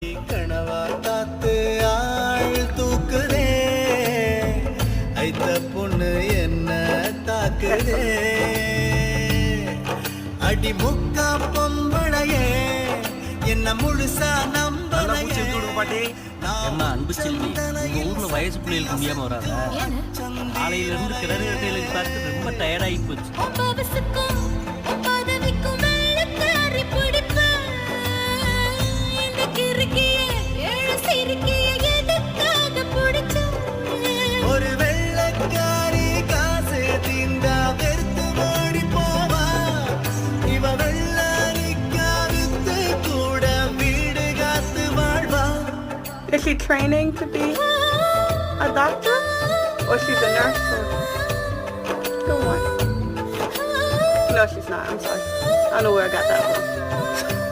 கனவா காத்து ஆள் தூக்குதே. ஐத்த பொண்ணு என்ன தாக்குதே. அடி முக்கா பொம்பளையே என்ன முழுசா அன்பு செல்வி ஊர்ல வயசு பிள்ளைகளுக்கு முடியாம வராதா? காலையில இருந்து கிணறு பார்த்து ரொம்ப டயர்டாகி போச்சு. Is she training to be a doctor? Or she's a nurse? Or... Good one. No, she's not. I'm sorry. I don't know where I got that from.